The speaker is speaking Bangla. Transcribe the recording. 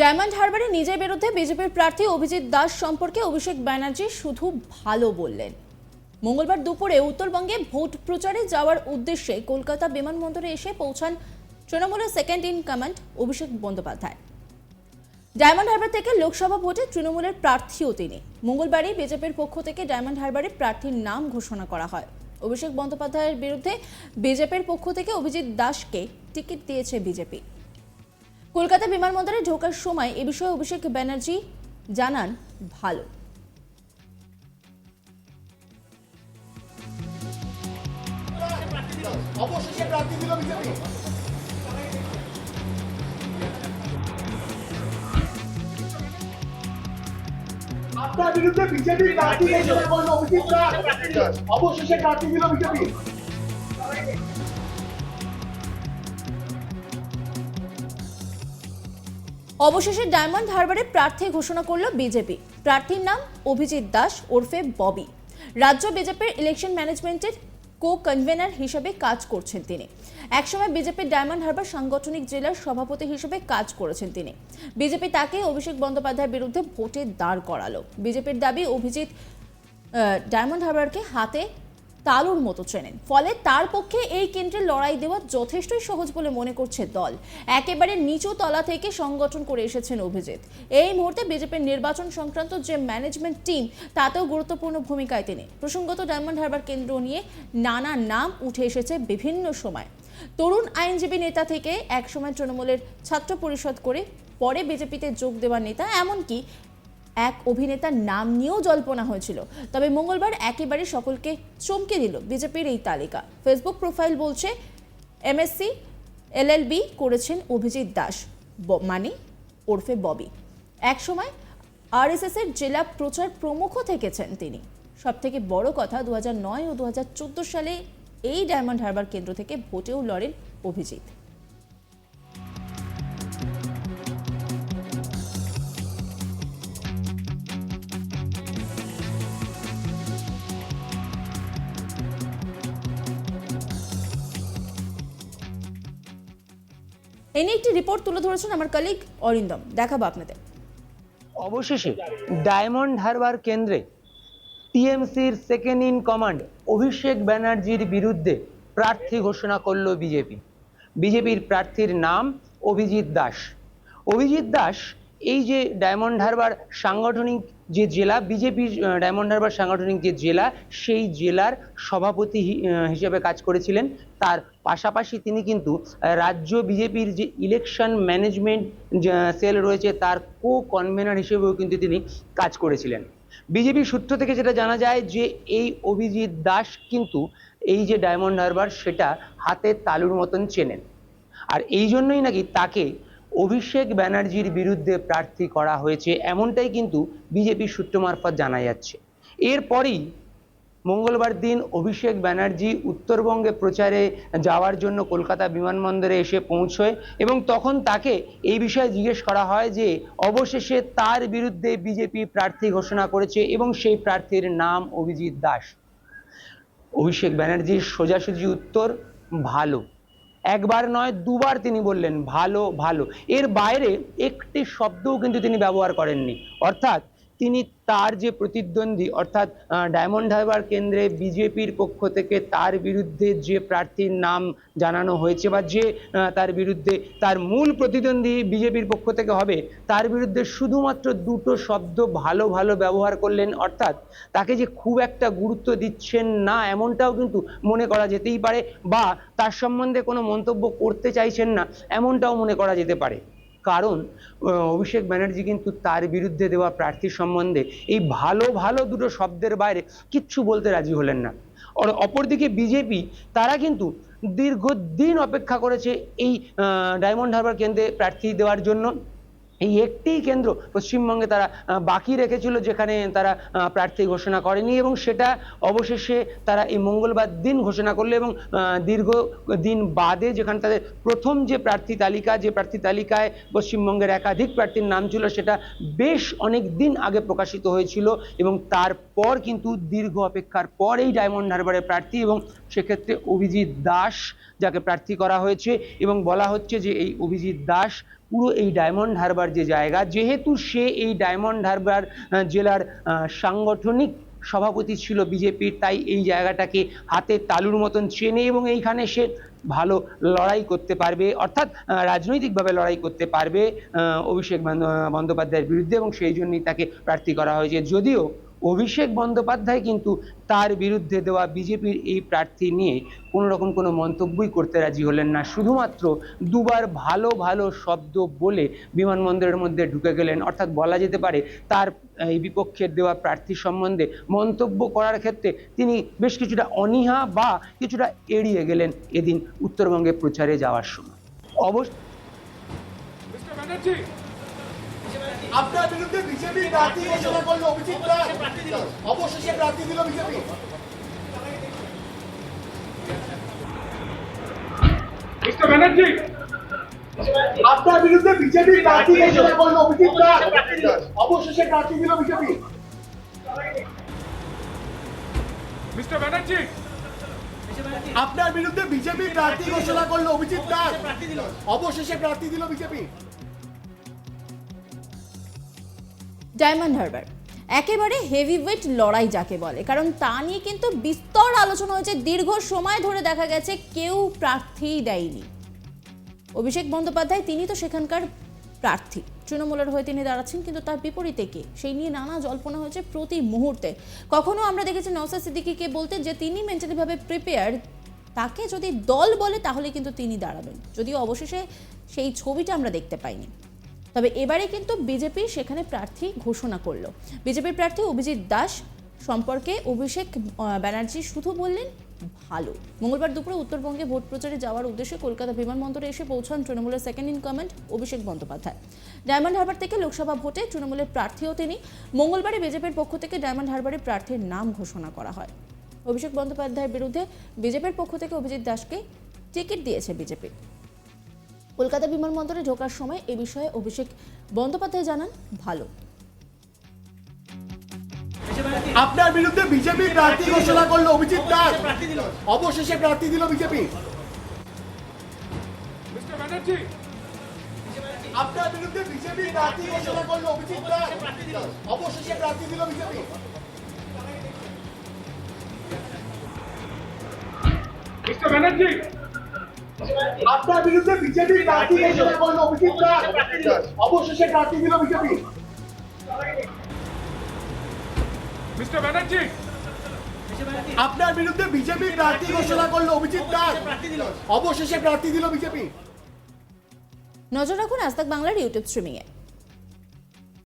ডায়মন্ড হারবারে নিজের বিরুদ্ধে বিজেপির প্রার্থী অভিজিৎ দাস সম্পর্কে অভিষেক ব্যানার্জি শুধু ভালো বললেন। মঙ্গলবার দুপুরে উত্তরবঙ্গে ভোট প্রচারে যাওয়ার উদ্দেশ্যে কলকাতা বিমানবন্দরে এসে পৌঁছান তৃণমূলের second in command Abhishek Bandyopadhyay. Diamond Harbour থেকে লোকসভা ভোটে তৃণমূলের প্রার্থীও তিনি। মঙ্গলবারই বিজেপির পক্ষ থেকে ডায়মন্ড হারবারে প্রার্থীর নাম ঘোষণা করা হয়। অভিষেক বন্দ্যোপাধ্যায়ের বিরুদ্ধে বিজেপির পক্ষ থেকে অভিজিৎ দাসকে টিকিট দিয়েছে বিজেপি। কলকাতা বিমানবন্দরে ঢোকার সময় এ বিষয়ে অভিষেক ব্যানার্জি জানান, ভালো। আপনার বিরুদ্ধে বিজেপি প্রার্থী অবশেষে প্রার্থী দিল বিজেপি। অবশেষে ডায়মন্ড হারবারে প্রার্থী ঘোষণা করল বিজেপি। প্রার্থীর নাম অভিজিৎ দাস ওরফে ববি। রাজ্য বিজেপির ইলেকশন ম্যানেজমেন্টের কো কনভেনার হিসেবে কাজ করছেন তিনি। একসময় বিজেপির ডায়মন্ড হারবার সাংগঠনিক জেলার সভাপতি হিসেবে কাজ করেছেন তিনি। বিজেপি তাকে অভিষেক বন্দ্যোপাধ্যায়ের বিরুদ্ধে ভোটে দাঁড় করালো। বিজেপির দাবি, অভিজিৎ ডায়মন্ড হারবারকে হাতে তালুর মতো চেনেন। ফলে তার পক্ষে এই কেন্দ্রে লড়াই দেওয়া যথেষ্টই সহজ বলে মনে করছে দল। একেবারে নিচু তলা থেকে সংগঠন করে এসেছেন অভিজিৎ। এই মুহূর্তে বিজেপির নির্বাচন সংক্রান্ত যে ম্যানেজমেন্ট টিম তাতেও গুরুত্বপূর্ণ ভূমিকায় তিনি। প্রসঙ্গত ডায়মন্ড হারবার কেন্দ্র নিয়ে নানা নাম উঠে এসেছে বিভিন্ন সময়। তরুণ আইনজীবী নেতা থেকে একসময় তৃণমূলের ছাত্র পরিষদ করে পরে বিজেপিতে যোগ দেওয়া নেতা, এমনকি এক অভিনেতার নাম নিয়েও জল্পনা হয়েছিল। তবে মঙ্গলবার একেবারে সকলকে চমকে দিল বিজেপির এই তালিকা। ফেসবুক প্রোফাইল বলছে এমএসসি এলএলবি করেছেন অভিজিৎ দাস মানে ওরফে ববি। একসময় আরএসএস এর জেলা প্রচার প্রমুখ থেকেছেন তিনি। সব থেকে বড় কথা দু ও দু হাজার চোদ্দ সালে এই ডায়মন্ড হারবার কেন্দ্র থেকে ভোটেও লড়েন অভিজিৎ। এ নিয়ে একটি রিপোর্ট তুলে ধরেছেন আমার কলিগ অরিন্দম। দেখাবো আপনাদের। অবশেষে ডায়মন্ড হারবার কেন্দ্রে টিএমসির সেকেন্ড ইন কমান্ড অভিষেক ব্যানার্জির বিরুদ্ধে প্রার্থী ঘোষণা করল বিজেপি। বিজেপির প্রার্থীর নাম অভিজিৎ দাস। অভিজিৎ দাস এই যে ডায়মন্ড হারবার সাংগঠনিক যে জেলা, বিজেপির ডায়মন্ড হারবার সাংগঠনিক যে জেলা, সেই জেলার সভাপতি হিসেবে কাজ করেছিলেন। তার পাশাপাশি তিনি কিন্তু রাজ্য বিজেপির যে ইলেকশন ম্যানেজমেন্ট সেল রয়েছে, তার কো কনভেনার হিসেবেও কিন্তু তিনি কাজ করেছিলেন। বিজেপি সূত্র থেকে যেটা জানা যায় যে, এই অভিজিৎ দাস কিন্তু এই যে ডায়মন্ড হারবার, সেটা হাতে তালুর মতন চেনেন। আর এই জন্যই নাকি তাকে অভিষেক ব্যানার্জির বিরুদ্ধে প্রার্থী করা হয়েছে, এমনটাই কিন্তু বিজেপি সূত্র মারফত জানা যাচ্ছে। এরপরেই মঙ্গলবার দিন অভিষেক ব্যানার্জি উত্তরবঙ্গে প্রচারে যাওয়ার জন্য কলকাতা বিমানবন্দরে এসে পৌঁছয় এবং তখন তাকে এই বিষয়ে জিজ্ঞেস করা হয় যে, অবশেষে তার বিরুদ্ধে বিজেপি প্রার্থী ঘোষণা করেছে এবং সেই প্রার্থীর নাম অভিজিৎ দাস। অভিষেক ব্যানার্জির সোজাসুজি উত্তর, ভালো। একবার নয়, দুবার তিনি বললেন, ভালো ভালো। এর বাইরে একটি শব্দও কিন্তু তিনি ব্যবহার করেননি। অর্থাৎ তিনি তার যে প্রতিদ্বন্দ্বী, অর্থাৎ ডায়মন্ড হারবার কেন্দ্রে বিজেপির পক্ষ থেকে তার বিরুদ্ধে যে প্রার্থীর নাম জানানো হয়েছে বা যে তার বিরুদ্ধে তার মূল প্রতিদ্বন্দ্বী বিজেপির পক্ষ থেকে হবে, তার বিরুদ্ধে শুধুমাত্র দুটো শব্দ ভালো ভালো ব্যবহার করলেন, অর্থাৎ তাকে যে খুব একটা গুরুত্ব দিচ্ছেন না, এমনটাও কিন্তু মনে করা যেতেই পারে বা তার সম্বন্ধে কোনো মন্তব্য করতে চাইছেন না, এমনটাও মনে করা যেতে পারে। কারণ অভিষেক ব্যানার্জি কিন্তু তার বিরুদ্ধে দেওয়া প্রার্থী সম্বন্ধে এই ভালো ভালো দুটো শব্দের বাইরে কিচ্ছু বলতে রাজি হলেন না। আর অপরদিকে বিজেপি, তারা কিন্তু দীর্ঘদিন অপেক্ষা করেছে এই ডায়মন্ড হারবার কেন্দ্রে প্রার্থী দেওয়ার জন্য। এই একটিই কেন্দ্র পশ্চিমবঙ্গে তারা বাকি রেখেছিল যেখানে তারা প্রার্থী ঘোষণা করেনি এবং সেটা অবশেষে তারা এই মঙ্গলবার দিন ঘোষণা করল এবং দীর্ঘ দিন বাদে যেখানে তাদের প্রথম যে প্রার্থী তালিকা, যে প্রার্থী তালিকায় পশ্চিমবঙ্গের একাধিক প্রার্থীর নাম ছিল সেটা বেশ অনেক দিন আগে প্রকাশিত হয়েছিল এবং তারপর কিন্তু দীর্ঘ অপেক্ষার পর এই ডায়মন্ড হারবারের প্রার্থী এবং সেক্ষেত্রে অভিজিৎ দাস যাকে প্রার্থী করা হয়েছে এবং বলা হচ্ছে যে এই অভিজিৎ দাস পুরো এই ডায়মন্ড হারবার যে জায়গা, যেহেতু সে এই ডায়মন্ড হারবার জেলার সাংগঠনিক সভাপতি ছিল বিজেপির, তাই এই জায়গাটাকে হাতে তালুর মতন চেনে এবং এইখানে সে ভালো লড়াই করতে পারবে, অর্থাৎ রাজনৈতিকভাবে লড়াই করতে পারবে অভিষেক বন্দ্যোপাধ্যায়ের বিরুদ্ধে এবং সেই জন্যই তাকে প্রার্থী করা হয়েছে। যদিও অভিষেক বন্দ্যোপাধ্যায় কিন্তু তার বিরুদ্ধে দেওয়া বিজেপির এই প্রার্থী নিয়ে কোনো রকম কোনো মন্তব্যই করতে রাজি হলেন না। শুধুমাত্র দুবার ভালো ভালো শব্দ বলে বিমানবন্দরের মধ্যে ঢুকে গেলেন। অর্থাৎ বলা যেতে পারে তার, এই বিপক্ষের দেওয়া প্রার্থী সম্বন্ধে মন্তব্য করার ক্ষেত্রে তিনি বেশ কিছুটা অনীহা বা কিছুটা এড়িয়ে গেলেন এদিন উত্তরবঙ্গে প্রচারে যাওয়ার সময়। অবশ্য আপনার বিরুদ্ধে বিজেপি প্রার্থী ঘোষণা করল অভিজিৎ অবশেষে প্রার্থী দিল বিজেপি। মিস্টার ব্যানার্জি। আপনার বিরুদ্ধে বিজেপি প্রার্থী ঘোষণা করল অভিজিৎ অবশেষে প্রার্থী দিল বিজেপি। মিস্টার ব্যানার্জি। আপনার বিরুদ্ধে বিজেপি প্রার্থী ঘোষণা করল অভিজিৎ দাস অবশেষে প্রার্থী দিল বিজেপি। ডায়মন্ড হারবার। একেবারে হেভিওয়েট লড়াই যাকে বলে। কারণ তা নিয়ে কিন্তু বিস্তর আলোচনা হয়েছে। দীর্ঘ সময় ধরে দেখা গেছে, কেউ প্রার্থী দেয়নি। অভিষেক বন্দ্যোপাধ্যায়, তিনি তো সেখানকার প্রার্থী। তৃণমূলের হয়ে তিনি দাঁড়াচ্ছেন, কিন্তু তার বিপরীতে কে? সেই নিয়ে নানা জল্পনা হয়েছে প্রতি মুহূর্তে। কখনো আমরা দেখেছি নওসাদ সিদ্দিকিকে বলতে যে তিনি মেন্টালিভাবে প্রিপেয়ার তাকে যদি দল বলে তাহলে কিন্তু তিনি দাঁড়াবেন। যদিও অবশেষে সেই ছবিটা আমরা দেখতে পাইনি। তবে এবারে কিন্তু বিজেপি সেখানে প্রার্থী ঘোষণা করল। বিজেপির প্রার্থী অভিজিৎ দাস সম্পর্কে অভিষেক ব্যানার্জি শুধু বললেন ভালো। মঙ্গলবার দুপুরে উত্তরবঙ্গে ভোট প্রচারে যাওয়ার উদ্দেশ্যে কলকাতা বিমানবন্দরে এসে পৌঁছান তৃণমূলের second in command Abhishek Bandyopadhyay. Diamond Harbour থেকে লোকসভা ভোটে তৃণমূলের প্রার্থীও তিনি। মঙ্গলবারে বিজেপির পক্ষ থেকে ডায়মন্ড হারবারে প্রার্থীর নাম ঘোষণা করা হয়। অভিষেক বন্দ্যোপাধ্যায়ের বিরুদ্ধে বিজেপির পক্ষ থেকে অভিজিৎ দাসকে টিকিট দিয়েছে বিজেপি। কলকাতা বিমানবন্দরে ঢোকার সময় এ বিষয়ে অভিষেক বন্দ্যোপাধ্যায় জানান ভালো। আপনার বিরুদ্ধে বিজেপি প্রার্থী ঘোষণা করল অভিজিৎ দাস। অবশেষে প্রার্থী দিল বিজেপি। মিস্টার ব্যানার্জি। আপনার বিরুদ্ধে বিজেপি প্রার্থী ঘোষণা করল অভিজিৎ দাস। অবশেষে প্রার্থী দিল বিজেপি। মিস্টার ব্যানার্জি। আপনার বিরুদ্ধে বিজেপি প্রার্থী ঘোষণা করল অভিজিৎ দাস অবশেষে প্রার্থী দিল বিজেপি মিস্টার ব্যানার্জি। আপনার বিরুদ্ধে বিজেপি প্রার্থী ঘোষণা করল অভিজিৎ দাস অবশেষে প্রার্থী দিল বিজেপি নজর রাখুন আজ তাক বাংলার ইউটিউব স্ট্রিমিংয়ে।